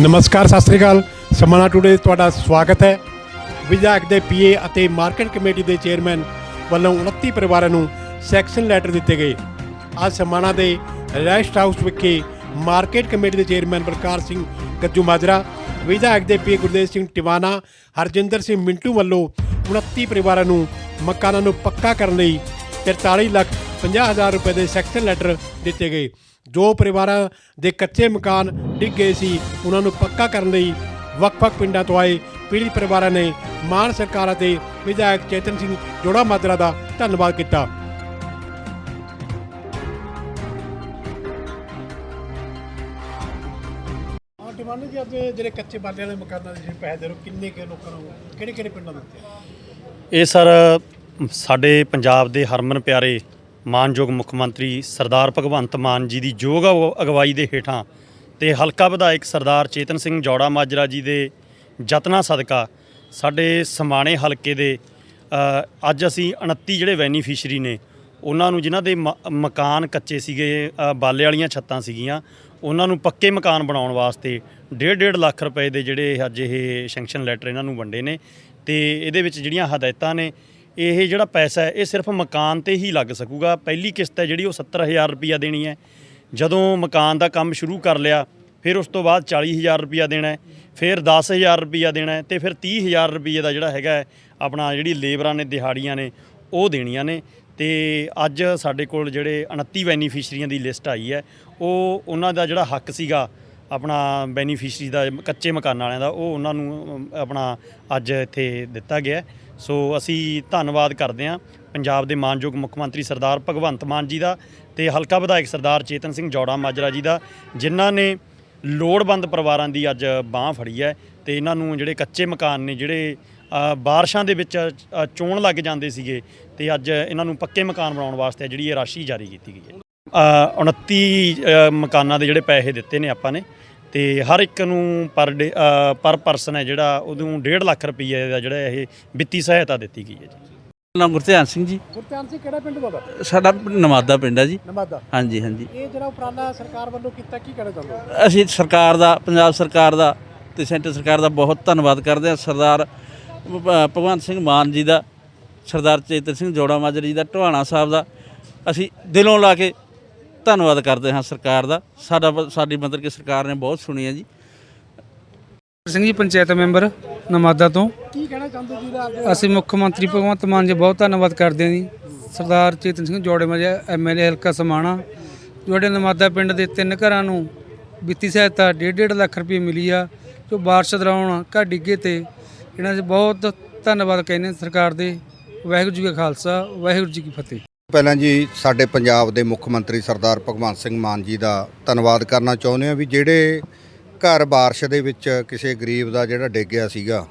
ਨਮਸਕਾਰ, ਸਤਿ ਸ੍ਰੀ ਅਕਾਲ। ਸਮਾਣਾ ਟੂਡੇ ਤੁਹਾਡਾ ਸਵਾਗਤ ਹੈ। ਵਿਧਾਇਕ ਦੇ ਪੀਏ ਅਤੇ ਮਾਰਕੀਟ ਕਮੇਟੀ ਦੇ ਚੇਅਰਮੈਨ ਵੱਲੋਂ 29 ਪਰਿਵਾਰਾਂ ਨੂੰ ਸੈਕਸ਼ਨ ਲੈਟਰ ਦਿੱਤੇ ਗਏ। ਅੱਜ ਸਮਾਣਾ ਦੇ ਰੈਸਟ ਹਾਊਸ ਵਿਖੇ ਮਾਰਕੀਟ ਕਮੇਟੀ ਦੇ ਚੇਅਰਮੈਨ ਬਲਕਾਰ ਸਿੰਘ ਗੱਜੂ ਮਾਜਰਾ, ਵਿਧਾਇਕ ਦੇ ਪੀਏ ਗੁਰਦੇਵ ਸਿੰਘ ਟਿਵਾਣਾ, ਹਰਜਿੰਦਰ ਸਿੰਘ ਮਿੰਟੂ ਵੱਲੋਂ 29 ਪਰਿਵਾਰਾਂ ਨੂੰ ਮਕਾਨਾਂ ਨੂੰ ਪੱਕਾ ਕਰਨ ਲਈ 43 ਲੱਖ 50 ਹਜ਼ਾਰ ਰੁਪਏ ਦੇ ਸੈਕਸ਼ਨ ਲੈਟਰ ਦਿੱਤੇ ਗਏ। ਜੋ ਪਰਿਵਾਰਾਂ ਦੇ ਕੱਚੇ ਮਕਾਨ ਡਿੱਗ ਗਏ ਸੀ, ਉਹਨਾਂ ਨੂੰ ਪੱਕਾ ਕਰਨ ਲਈ ਵੱਖ-ਵੱਖ ਪਿੰਡਾਂ ਤੋਂ ਆਏ ਪੀੜ੍ਹਤ ਪਰਿਵਾਰਾਂ ਨੇ ਮਾਨ ਸਰਕਾਰ ਅਤੇ ਵਿਧਾਇਕ ਚੇਤਨ ਸਿੰਘ ਜੋੜਾ ਮਾਜਰਾ ਦਾ ਧੰਨਵਾਦ ਕੀਤਾ। ਹਾਂ ਡਿਮਾਂਡ ਅੱਜ ਜਿਹੜੇ ਕੱਚੇ ਬਾਲਿਆਂ ਦੇ ਮਕਾਨਾਂ ਦੇ ਜਿਹੜੇ ਪੈਸੇ ਦੇ ਰਹੇ ਕਿੰਨੇ ਕਿ ਲੋਕਾਂ ਨੂੰ ਕਿਹੜੇ ਕਿਹੜੇ ਪਿੰਡਾਂ ਦੇ ਇਹ ਸਰ, ਸਾਡੇ ਪੰਜਾਬ ਦੇ ਹਰਮਨ ਪਿਆਰੇ ਮਾਨਯੋਗ ਮੁੱਖ ਮੰਤਰੀ ਸਰਦਾਰ ਭਗਵੰਤ ਮਾਨ ਜੀ ਦੀ ਯੋਗ ਅਗ- ਅਗਵਾਈ ਦੇ ਹੇਠਾਂ ਤੇ ਹਲਕਾ ਵਿਧਾਇਕ ਸਰਦਾਰ ਚੇਤਨ ਸਿੰਘ ਜੋੜਾ ਮਾਜਰਾ ਜੀ ਦੇ ਯਤਨਾਂ ਸਦਕਾ ਸਾਡੇ ਸਮਾਣੇ ਹਲਕੇ ਦੇ ਅੱਜ ਅਸੀਂ 29 ਜਿਹੜੇ ਬੈਨੀਫੀਸ਼ਰੀ ਨੇ, ਉਹਨਾਂ ਨੂੰ ਜਿਨ੍ਹਾਂ ਦੇ ਮ- ਮਕਾਨ ਕੱਚੇ ਸੀਗੇ ਬਾਲੇ ਵਾਲੀਆਂ ਛੱਤਾਂ ਸੀਗੀਆਂ, ਉਹਨਾਂ ਨੂੰ ਪੱਕੇ ਮਕਾਨ ਬਣਾਉਣ ਵਾਸਤੇ 1.5 ਲੱਖ ਰੁਪਏ ਦੇ ਜਿਹੜੇ ਅੱਜ ਇਹ ਸੈਂਕਸ਼ਨ ਲੈਟਰ ਇਹਨਾਂ ਨੂੰ ਵੰਡੇ ਨੇ ਤੇ ਇਹਦੇ ਵਿੱਚ ਜਿਹੜੀਆਂ ਹਦਾਇਤਾਂ ਨੇ ਇਹ ਜਿਹੜਾ ਪੈਸਾ ਹੈ, ਇਹ ਸਿਰਫ ਮਕਾਨ ਤੇ ਹੀ ਲੱਗ ਸਕੂਗਾ। ਪਹਿਲੀ ਕਿਸ਼ਤ ਹੈ ਜਿਹੜੀ, ਉਹ 70000 ਰੁਪਈਆ ਦੇਣੀ ਹੈ। ਜਦੋਂ ਮਕਾਨ ਦਾ ਕੰਮ ਸ਼ੁਰੂ ਕਰ ਲਿਆ, ਫਿਰ ਉਸ ਤੋਂ ਬਾਅਦ 40000 ਰੁਪਈਆ ਦੇਣਾ ਹੈ, ਫਿਰ 10000 ਰੁਪਈਆ ਦੇਣਾ ਹੈ ਤੇ ਫਿਰ 30000 ਰੁਪਈਏ ਦਾ ਜਿਹੜਾ ਹੈਗਾ ਆਪਣਾ ਜਿਹੜੀ ਲੇਬਰਾਂ ਨੇ, ਦਿਹਾੜੀਆਂ ਨੇ, ਉਹ ਦੇਣੀਆਂ ਨੇ। ਤੇ ਅੱਜ ਸਾਡੇ ਕੋਲ ਜਿਹੜੇ 29 ਬੈਨੀਫੀਸ਼ਰੀਆਂ ਦੀ ਲਿਸਟ ਆਈ ਹੈ, ਉਹ ਉਹਨਾਂ ਦਾ ਜਿਹੜਾ ਹੱਕ ਸੀਗਾ ਆਪਣਾ ਬੈਨੀਫੀਸ਼ਰੀ ਦਾ, ਕੱਚੇ ਮਕਾਨਾਂ ਵਾਲਿਆਂ ਦਾ, ਉਹ ਉਹਨਾਂ ਨੂੰ ਆਪਣਾ ਅੱਜ ਇੱਥੇ ਦਿੱਤਾ ਗਿਆ। ਸੋ ਅਸੀਂ ਧੰਨਵਾਦ ਕਰਦੇ ਹਾਂ ਪੰਜਾਬ ਦੇ ਮਾਨਯੋਗ ਮੁੱਖ ਮੰਤਰੀ ਸਰਦਾਰ ਭਗਵੰਤ ਮਾਨ ਜੀ ਦਾ ਤੇ ਹਲਕਾ ਵਿਧਾਇਕ ਸਰਦਾਰ ਚੇਤਨ ਸਿੰਘ ਜੋੜਾ ਮਾਜਰਾ ਜੀ ਦਾ, ਜਿਨ੍ਹਾਂ ਨੇ ਲੋੜਵੰਦ ਪਰਿਵਾਰਾਂ ਦੀ ਅੱਜ ਬਾਹ ਫੜੀ ਹੈ ਤੇ ਇਹਨਾਂ ਨੂੰ ਜਿਹੜੇ ਕੱਚੇ ਮਕਾਨ ਨੇ, ਜਿਹੜੇ ਬਾਰਿਸ਼ਾਂ ਦੇ ਵਿੱਚ ਚੋਣ ਲੱਗ ਜਾਂਦੇ ਸੀਗੇ ਤੇ ਅੱਜ ਇਹਨਾਂ ਨੂੰ ਪੱਕੇ ਮਕਾਨ ਬਣਾਉਣ ਵਾਸਤੇ ਜਿਹੜੀ ਇਹ ਰਾਸ਼ੀ ਜਾਰੀ ਕੀਤੀ ਗਈ ਹੈ। 29 ਅ, ਮਕਾਨਾਂ ਦੇ ਜਿਹੜੇ ਪੈਸੇ ਦਿੱਤੇ ਨੇ ਆਪਾਂ ਨੇ। ਤੇ ਹਰ ਇੱਕ ਨੂੰ ਪਰ ਪਰ ਪਰਸਨ ਹੈ ਜਿਹੜਾ ਉਹਨੂੰ 1.5 ਲੱਖ ਰੁਪਏ ਦਾ ਜਿਹੜਾ ਇਹ ਵਿੱਤੀ ਸਹਾਇਤਾ ਦਿੱਤੀ ਗਈ ਹੈ ਜੀ। ਨਾਮ ਗੁਰਧਿਆਨ ਸਿੰਘ ਜੀ। ਗੁਰਤਿਆਨ ਸਿੰਘ ਕਿਹੜਾ ਪਿੰਡ ਤੁਹਾਡਾ? ਸਾਡਾ ਨਮਾਦਾ ਪਿੰਡ ਹੈ ਜੀ। ਨਮਾਦਾ। ਹਾਂਜੀ ਹਾਂਜੀ। ਇਹ ਜਿਹੜਾ ਉਪਰਾਲਾ ਸਰਕਾਰ ਵੱਲੋਂ ਕੀਤਾ ਕੀ ਕਹਿਣਾ ਚਾਹੁੰਦੇ ਹੋ? ਅਸੀਂ ਸਰਕਾਰ ਦਾ ਪੰਜਾਬ ਸਰਕਾਰ ਦਾ ਤੇ ਸੈਂਟਰ ਸਰਕਾਰ ਦਾ ਬਹੁਤ ਧੰਨਵਾਦ ਕਰਦੇ ਹਾਂ। ਸਰਦਾਰ ਭਗਵੰਤ ਸਿੰਘ ਮਾਨ ਜੀ ਦਾ ਸਰਦਾਰ ਚੇਤਨ ਸਿੰਘ ਜੋੜਾ ਮਾਜਰੀ ਜੀ ਦਾ ਢਵਾਣਾ ਸਾਹਿਬ ਦਾ। ਅਸੀਂ ਦਿਲੋਂ ਲਾ ਕੇ ਧੰਨਵਾਦ ਕਰਦੇ ਹਾਂ ਸਰਕਾਰ ਦਾ। ਸਾਡਾ ਸਾਡੀ ਮਤਲਬ ਕਿ ਸਰਕਾਰ ਨੇ ਬਹੁਤ ਸੁਣੀ ਹੈ ਜੀ। ਸਿੰਘ ਜੀ, ਪੰਚਾਇਤ ਮੈਂਬਰ ਨਮਾਦਾ ਤੋਂ। ਕੀ ਕਹਿਣਾ ਚਾਹੁੰਦੇ ਜੀ ਇਹਦਾ ਅਸੀਂ ਮੁੱਖ ਮੰਤਰੀ ਭਗਵੰਤ ਮਾਨ ਜੀ, ਬਹੁਤ ਧੰਨਵਾਦ ਕਰਦੇ ਹਾਂ ਜੀ। ਸਰਦਾਰ ਚੇਤਨ ਸਿੰਘ ਜੋੜੇ ਮਜਾ ਐਮਐਲਏ ਹਲਕਾ ਸਮਾਣਾ। ਜਿਹੜੇ ਨਮਾਦਾ ਪਿੰਡ ਦੇ ਤਿੰਨ ਘਰਾਂ ਨੂੰ ਵਿੱਤੀ ਸਹਾਇਤਾ 1.5 ਲੱਖ ਰੁਪਏ ਮਿਲੀ ਆ, ਜੋ ਬਾਰਿਸ਼ ਦੌਰਾਨ ਘਰ ਡਿੱਗੇ ਤੇ ਇਹਨਾਂ ਦੇ ਬਹੁਤ ਧੰਨਵਾਦ ਕਹਿੰਦੇ ਸਰਕਾਰ ਦੇ। ਵਾਹਿਗੁਰੂ ਜੀ ਕਾ ਖਾਲਸਾ, ਵਾਹਿਗੁਰੂ ਜੀ ਕੀ ਫਤਿਹ। ਪਹਿਲਾਂ ਜੀ ਸਾਡੇ ਪੰਜਾਬ ਦੇ ਮੁੱਖ ਮੰਤਰੀ ਸਰਦਾਰ ਭਗਵੰਤ ਸਿੰਘ ਮਾਨ ਜੀ ਦਾ ਧੰਨਵਾਦ ਕਰਨਾ ਚਾਹੁੰਦੇ ਆ ਵੀ ਜਿਹੜੇ ਘਰ ਬਾਰਿਸ਼ ਦੇ ਵਿੱਚ ਕਿਸੇ ਗਰੀਬ ਦਾ ਜਿਹੜਾ ਡਿੱਗ ਗਿਆ ਸੀਗਾ,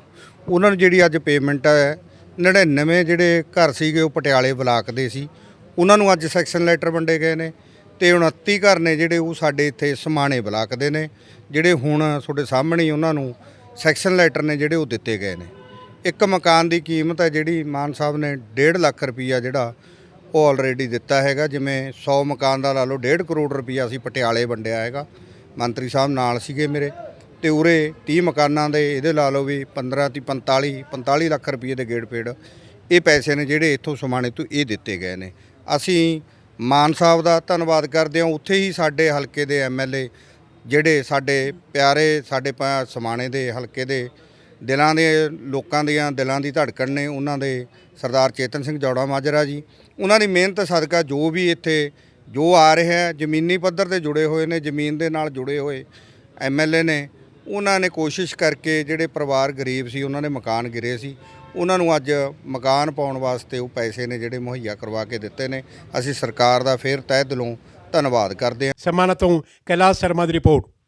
ਉਹਨਾਂ ਨੂੰ ਜਿਹੜੀ ਅੱਜ ਪੇਮੈਂਟ ਹੈ 99 ਜਿਹੜੇ ਘਰ ਸੀਗੇ ਉਹ ਪਟਿਆਲੇ ਬਲਾਕ ਦੇ ਸੀ, ਉਹਨਾਂ ਨੂੰ ਅੱਜ ਸੈਕਸ਼ਨ ਲੈਟਰ ਵੰਡੇ ਗਏ ਨੇ ਤੇ 29 ਘਰ ਨੇ ਜਿਹੜੇ ਉਹ ਸਾਡੇ ਇੱਥੇ ਸਮਾਣੇ ਬਲਾਕ ਦੇ ਨੇ, ਜਿਹੜੇ ਹੁਣ ਤੁਹਾਡੇ ਸਾਹਮਣੇ ਉਹਨਾਂ ਨੂੰ ਸੈਕਸ਼ਨ ਲੈਟਰ ਨੇ ਜਿਹੜੇ ਉਹ ਦਿੱਤੇ ਗਏ ਨੇ। ਇੱਕ ਮਕਾਨ ਦੀ ਕੀਮਤ ਹੈ ਜਿਹੜੀ ਮਾਨ ਸਾਹਿਬ ਨੇ 1.5 ਲੱਖ ਰੁਪਈਆ ਜਿਹੜਾ ਉਹ ਆਲਰੇਡੀ ਦਿੱਤਾ ਹੈਗਾ, ਜਿਵੇਂ 100 ਮਕਾਨ ਦਾ ਲਾ ਲਓ 1.5 ਕਰੋੜ ਰੁਪਈਆ ਅਸੀਂ ਪਟਿਆਲੇ ਵੰਡਿਆ ਹੈਗਾ। ਮੰਤਰੀ ਸਾਹਿਬ ਨਾਲ ਸੀਗੇ ਮੇਰੇ, ਤੇ ਉਰੇ 30 ਮਕਾਨਾਂ ਦੇ, ਇਹਦੇ ਲਾ ਲਓ ਵੀ 15 ਤੀ 45 45 ਲੱਖ ਰੁਪਏ ਦੇ ਗੇੜ ਪੇੜ। ਇਹ ਪੈਸੇ ਨੇ ਜਿਹੜੇ ਇੱਥੋਂ ਸਮਾਣੇ ਤੋਂ ਇਹ ਦਿੱਤੇ ਗਏ ਨੇ। ਅਸੀਂ ਮਾਨ ਸਾਹਿਬ ਦਾ ਧੰਨਵਾਦ ਕਰਦੇ ਹਾਂ। ਉੱਥੇ ਹੀ ਸਾਡੇ ਹਲਕੇ ਦੇ ਐਮਐਲਏ ਜਿਹੜੇ ਸਾਡੇ ਪਿਆਰੇ, ਸਾਡੇ ਪ- ਸਮਾਣੇ ਦੇ ਹਲਕੇ ਦੇ ਦਿਲਾਂ ਦੇ, ਲੋਕਾਂ ਦੀਆਂ ਦਿਲਾਂ ਦੀ ਧੜਕਣ ਨੇ ਉਹਨਾਂ ਦੇ ਸਰਦਾਰ ਚੇਤਨ ਸਿੰਘ ਜੌੜਾ ਮਾਜਰਾ ਜੀ। ਉਹਨਾਂ ਦੀ ਮਿਹਨਤ, ਸਦਕਾ ਜੋ ਵੀ ਇੱਥੇ ਜੋ ਆ ਰਿਹਾ ਜ਼ਮੀਨੀ ਪੱਧਰ ਤੇ ਜੁੜੇ ਹੋਏ ਨੇ, ਜ਼ਮੀਨ ਦੇ ਨਾਲ ਜੁੜੇ ਹੋਏ ਐਮਐਲਏ ਨੇ, ਉਹਨਾਂ ਨੇ ਕੋਸ਼ਿਸ਼ ਕਰਕੇ ਜਿਹੜੇ ਪਰਿਵਾਰ ਗਰੀਬ ਸੀ, ਉਹਨਾਂ ਨੇ ਮਕਾਨ ਗਿਰੇ ਸੀ। ਉਹਨਾਂ ਨੂੰ ਅੱਜ ਮਕਾਨ ਪਾਉਣ ਵਾਸਤੇ ਉਹ ਪੈਸੇ ਨੇ ਜਿਹੜੇ ਮੁਹੱਈਆ ਕਰਵਾ ਕੇ ਦਿੱਤੇ ਨੇ। ਅਸੀਂ ਸਰਕਾਰ ਦਾ ਫੇਰ ਤਹਿ ਦਿਲੋਂ ਧੰਨਵਾਦ ਕਰਦੇ ਹਾਂ। ਸਮਾਣਾ ਤੋਂ ਕੈਲਾਸ਼ ਸ਼ਰਮਾ ਦੀ ਰਿਪੋਰਟ।